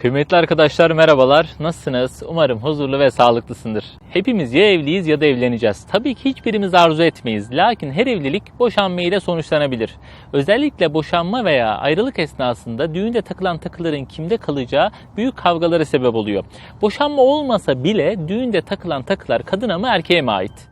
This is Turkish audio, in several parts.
Kıymetli arkadaşlar merhabalar. Nasılsınız? Umarım huzurlu ve sağlıklısındır. Hepimiz ya evliyiz ya da evleneceğiz. Tabii ki hiçbirimiz arzu etmeyiz. Lakin her evlilik boşanma ile sonuçlanabilir. Özellikle boşanma veya ayrılık esnasında düğünde takılan takıların kimde kalacağı büyük kavgalara sebep oluyor. Boşanma olmasa bile düğünde takılan takılar kadına mı erkeğe mi ait?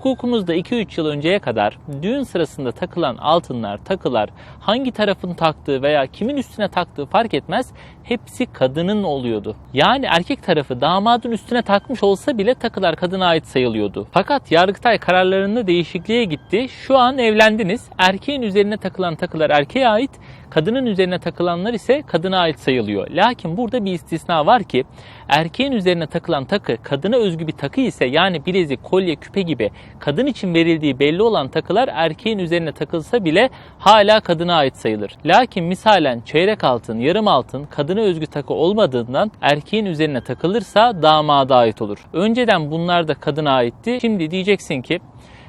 Hukukumuzda 2-3 yıl önceye kadar düğün sırasında takılan altınlar, takılar hangi tarafın taktığı veya kimin üstüne taktığı fark etmez hepsi kadının oluyordu. Yani erkek tarafı damadın üstüne takmış olsa bile takılar kadına ait sayılıyordu. Fakat Yargıtay kararlarında değişikliğe gitti. Şu an evlendiniz. Erkeğin üzerine takılan takılar erkeğe ait, kadının üzerine takılanlar ise kadına ait sayılıyor. Lakin burada bir istisna var ki erkeğin üzerine takılan takı kadına özgü bir takı ise yani bilezik, kolye, küpe gibi kadın için verildiği belli olan takılar erkeğin üzerine takılsa bile hala kadına ait sayılır. Lakin misalen çeyrek altın, yarım altın kadına özgü takı olmadığından erkeğin üzerine takılırsa damada ait olur. Önceden bunlar da kadına aitti. Şimdi diyeceksin ki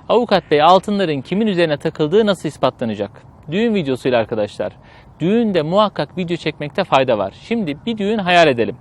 avukat bey altınların kimin üzerine takıldığı nasıl ispatlanacak? Düğün videosuyla arkadaşlar. Düğünde muhakkak video çekmekte fayda var. Şimdi bir düğün hayal edelim.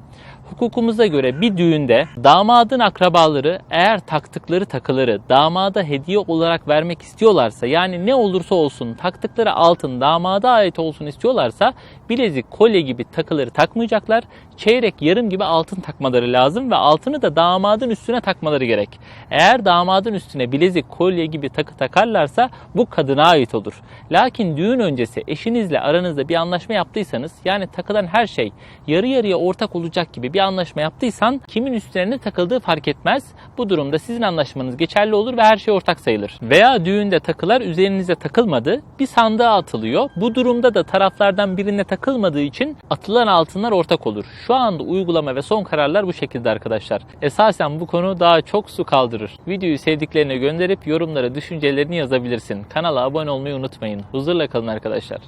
Hukukumuza göre bir düğünde damadın akrabaları eğer taktıkları takıları damada hediye olarak vermek istiyorlarsa yani ne olursa olsun taktıkları altın damada ait olsun istiyorlarsa bilezik, kolye gibi takıları takmayacaklar. Çeyrek, yarım gibi altın takmaları lazım ve altını da damadın üstüne takmaları gerek. Eğer damadın üstüne bilezik, kolye gibi takı takarlarsa bu kadına ait olur. Lakin düğün öncesi eşinizle aranızda bir anlaşma yaptıysanız yani takılan her şey yarı yarıya ortak olacak gibi bir anlaşma yaptıysan kimin üstlerine takıldığı fark etmez. Bu durumda sizin anlaşmanız geçerli olur ve her şey ortak sayılır. Veya düğünde takılar üzerinize takılmadı, bir sandığa atılıyor. Bu durumda da taraflardan birine takılmadığı için atılan altınlar ortak olur. Şu anda uygulama ve son kararlar bu şekilde arkadaşlar. Esasen bu konu daha çok su kaldırır. Videoyu sevdiklerine gönderip yorumlara düşüncelerini yazabilirsin. Kanala abone olmayı unutmayın. Huzurla kalın arkadaşlar.